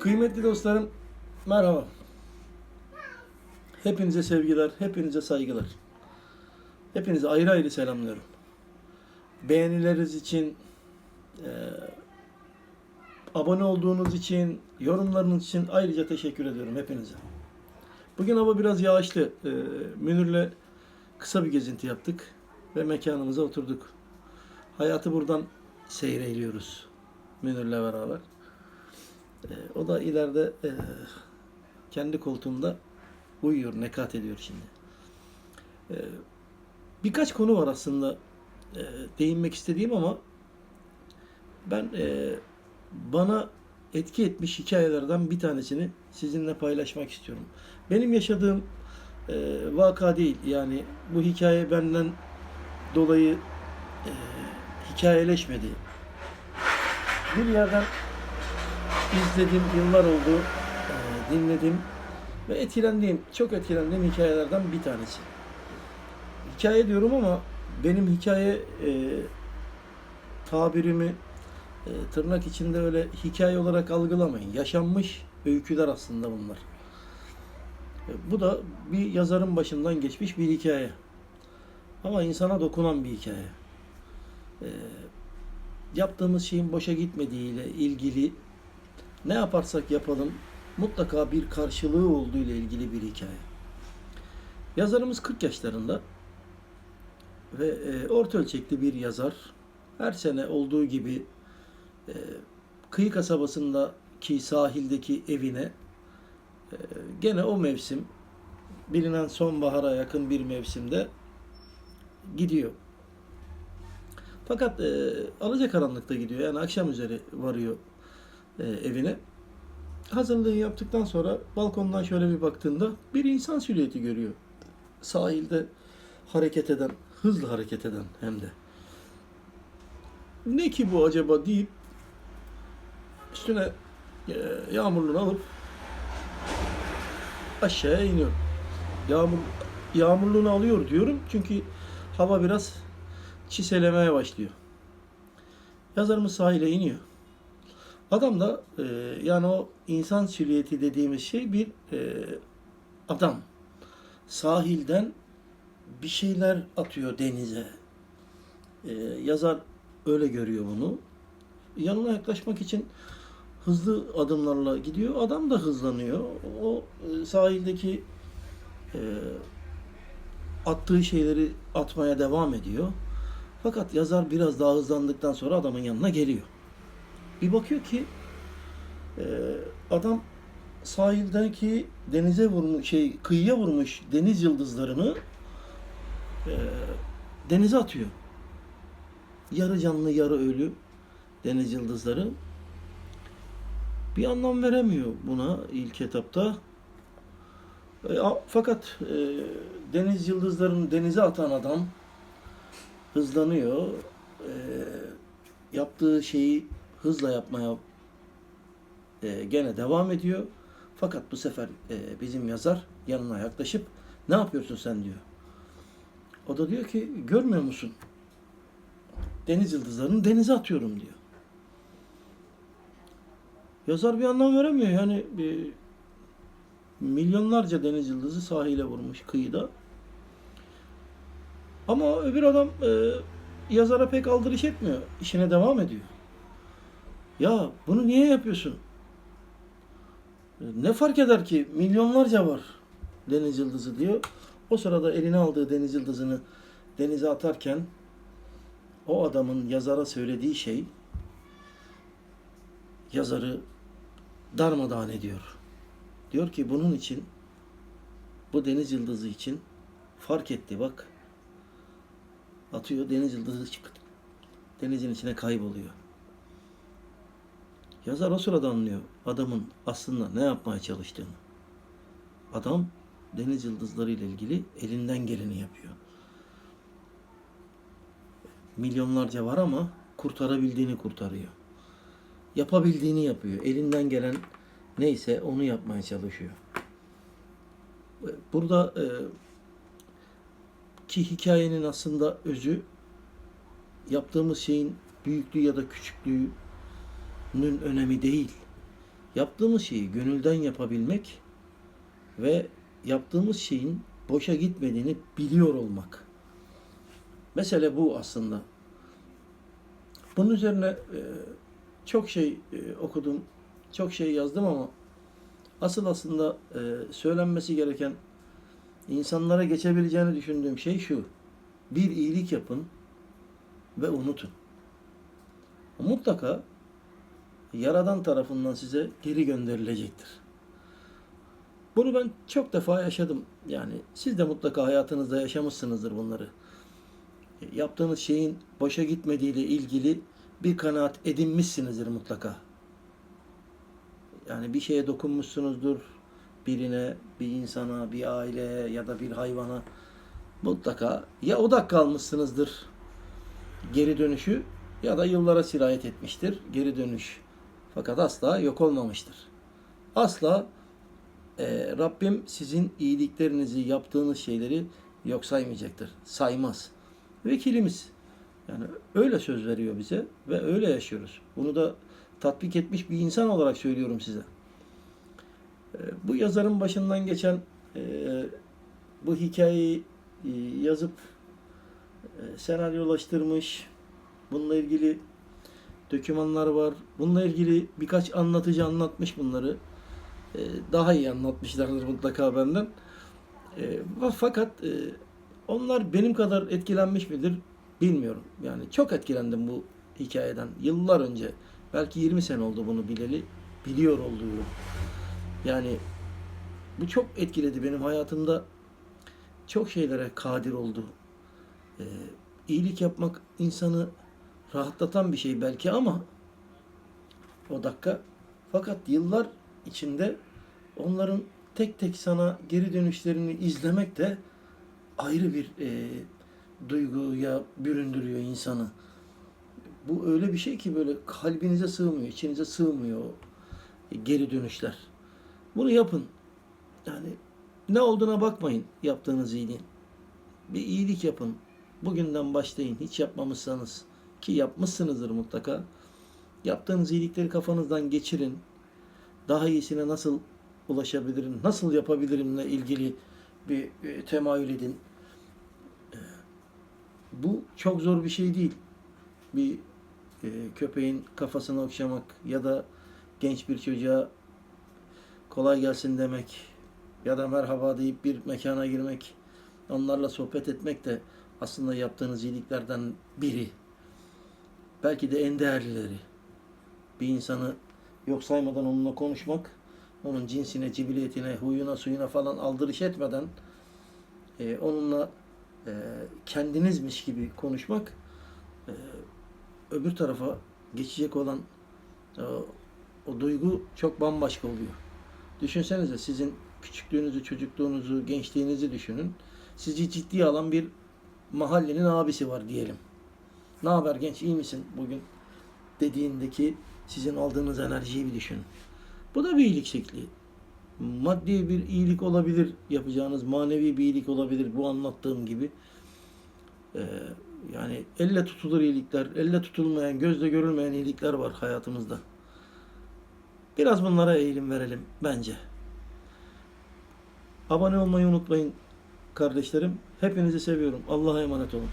Kıymetli dostlarım, merhaba. Hepinize sevgiler, hepinize saygılar. Hepinize ayrı ayrı selamlıyorum. Beğenileriniz için, eee, abone olduğunuz için, yorumlarınız için ayrıca teşekkür ediyorum hepinize. Bugün hava biraz yağışlı. Eee Münir'le kısa bir gezinti yaptık ve mekanımıza oturduk. Hayatı buradan seyreliyoruz Münir'le beraber. Ee, o da ileride e, kendi koltuğunda uyuyor, nekat ediyor şimdi. Ee, birkaç konu var aslında e, değinmek istediğim ama ben e, bana etki etmiş hikayelerden bir tanesini sizinle paylaşmak istiyorum. Benim yaşadığım e, vaka değil yani bu hikaye benden dolayı e, hikayeleşmedi. Bir yerden izledim, yıllar oldu, e, dinledim ve etkilendiğim, çok etkilendiğim hikayelerden bir tanesi. Hikaye diyorum ama benim hikaye e, tabirimi e, tırnak içinde öyle hikaye olarak algılamayın. Yaşanmış öyküler aslında bunlar. E, bu da bir yazarın başından geçmiş bir hikaye. Ama insana dokunan bir hikaye. E, yaptığımız şeyin boşa gitmediğiyle ilgili ne yaparsak yapalım mutlaka bir karşılığı olduğu ile ilgili bir hikaye. Yazarımız 40 yaşlarında ve e, orta ölçekli bir yazar. Her sene olduğu gibi e, kıyı kasabasındaki sahildeki evine e, gene o mevsim bilinen sonbahara yakın bir mevsimde gidiyor. Fakat e, alacakaranlıkta gidiyor. Yani akşam üzeri varıyor e, evine. Hazırlığı yaptıktan sonra balkondan şöyle bir baktığında bir insan silüeti görüyor. Sahilde hareket eden, hızlı hareket eden hem de. Ne ki bu acaba deyip üstüne e, yağmurluğunu alıp aşağıya iniyor. Yağmur yağmurluğunu alıyor diyorum çünkü hava biraz çiselemeye başlıyor. Yazarımız sahile iniyor. Adam da e, yani o insan silüeti dediğimiz şey bir e, adam. Sahilden bir şeyler atıyor denize. E, yazar öyle görüyor bunu. Yanına yaklaşmak için hızlı adımlarla gidiyor. Adam da hızlanıyor. O e, sahildeki e, attığı şeyleri atmaya devam ediyor. Fakat yazar biraz daha hızlandıktan sonra adamın yanına geliyor. Bir bakıyor ki e, adam sahildeki denize vurmuş şey kıyıya vurmuş deniz yıldızlarını e, denize atıyor. Yarı canlı yarı ölü deniz yıldızları. Bir anlam veremiyor buna ilk etapta. E, fakat deniz yıldızlarını denize atan adam hızlanıyor. E, yaptığı şeyi hızla yapmaya e, gene devam ediyor. Fakat bu sefer e, bizim yazar yanına yaklaşıp ne yapıyorsun sen diyor. O da diyor ki görmüyor musun? Deniz yıldızlarını denize atıyorum diyor. Yazar bir anlam veremiyor. Yani bir, milyonlarca deniz yıldızı sahile vurmuş kıyıda. Ama öbür adam e, yazara pek aldırış etmiyor. İşine devam ediyor. Ya bunu niye yapıyorsun? Ne fark eder ki milyonlarca var deniz yıldızı diyor. O sırada eline aldığı deniz yıldızını denize atarken o adamın yazara söylediği şey yazarı darmadağın ediyor. Diyor ki bunun için bu deniz yıldızı için fark etti bak. Atıyor deniz yıldızı çıktı. Denizin içine kayboluyor. Yazar o sırada anlıyor adamın aslında ne yapmaya çalıştığını. Adam deniz yıldızları ile ilgili elinden geleni yapıyor. Milyonlarca var ama kurtarabildiğini kurtarıyor. Yapabildiğini yapıyor. Elinden gelen neyse onu yapmaya çalışıyor. Burada e, ki hikayenin aslında özü yaptığımız şeyin büyüklüğü ya da küçüklüğü önemi değil. Yaptığımız şeyi gönülden yapabilmek ve yaptığımız şeyin boşa gitmediğini biliyor olmak. Mesele bu aslında. Bunun üzerine e, çok şey e, okudum, çok şey yazdım ama asıl aslında e, söylenmesi gereken insanlara geçebileceğini düşündüğüm şey şu. Bir iyilik yapın ve unutun. Mutlaka Yaradan tarafından size geri gönderilecektir. Bunu ben çok defa yaşadım. Yani siz de mutlaka hayatınızda yaşamışsınızdır bunları. Yaptığınız şeyin boşa gitmediğiyle ilgili bir kanaat edinmişsinizdir mutlaka. Yani bir şeye dokunmuşsunuzdur. Birine, bir insana, bir aileye ya da bir hayvana mutlaka ya odak kalmışsınızdır geri dönüşü ya da yıllara sirayet etmiştir geri dönüş. Fakat asla yok olmamıştır. Asla e, Rabbim sizin iyiliklerinizi, yaptığınız şeyleri yok saymayacaktır. Saymaz. Vekilimiz. Yani öyle söz veriyor bize ve öyle yaşıyoruz. Bunu da tatbik etmiş bir insan olarak söylüyorum size. E, bu yazarın başından geçen e, bu hikayeyi e, yazıp e, senaryolaştırmış. Bununla ilgili dokümanlar var. Bununla ilgili birkaç anlatıcı anlatmış bunları. Daha iyi anlatmışlardır mutlaka benden. Fakat onlar benim kadar etkilenmiş midir bilmiyorum. Yani çok etkilendim bu hikayeden. Yıllar önce. Belki 20 sene oldu bunu bileli. Biliyor olduğu. Yani bu çok etkiledi benim hayatımda. Çok şeylere kadir oldu. Ee, iyilik yapmak insanı rahatlatan bir şey belki ama o dakika fakat yıllar içinde onların tek tek sana geri dönüşlerini izlemek de ayrı bir e, duyguya büründürüyor insanı. Bu öyle bir şey ki böyle kalbinize sığmıyor, içinize sığmıyor geri dönüşler. Bunu yapın. Yani ne olduğuna bakmayın yaptığınız iyiliğin. Bir iyilik yapın. Bugünden başlayın. Hiç yapmamışsanız ki yapmışsınızdır mutlaka. Yaptığınız iyilikleri kafanızdan geçirin. Daha iyisine nasıl ulaşabilirim, nasıl yapabilirimle ilgili bir e, temayül edin. E, bu çok zor bir şey değil. Bir e, köpeğin kafasını okşamak ya da genç bir çocuğa kolay gelsin demek ya da merhaba deyip bir mekana girmek, onlarla sohbet etmek de aslında yaptığınız iyiliklerden biri. Belki de en değerlileri. Bir insanı yok saymadan onunla konuşmak, onun cinsine, cibiliyetine, huyuna, suyuna falan aldırış etmeden e, onunla e, kendinizmiş gibi konuşmak e, öbür tarafa geçecek olan e, o duygu çok bambaşka oluyor. Düşünsenize sizin küçüklüğünüzü, çocukluğunuzu, gençliğinizi düşünün. Sizi ciddiye alan bir mahallenin abisi var diyelim. Ne haber genç iyi misin bugün dediğindeki sizin aldığınız enerjiyi bir düşünün. Bu da bir iyilik şekli. Maddi bir iyilik olabilir yapacağınız, manevi bir iyilik olabilir bu anlattığım gibi. Ee, yani elle tutulur iyilikler, elle tutulmayan, gözle görülmeyen iyilikler var hayatımızda. Biraz bunlara eğilim verelim bence. Abone olmayı unutmayın kardeşlerim. Hepinizi seviyorum. Allah'a emanet olun.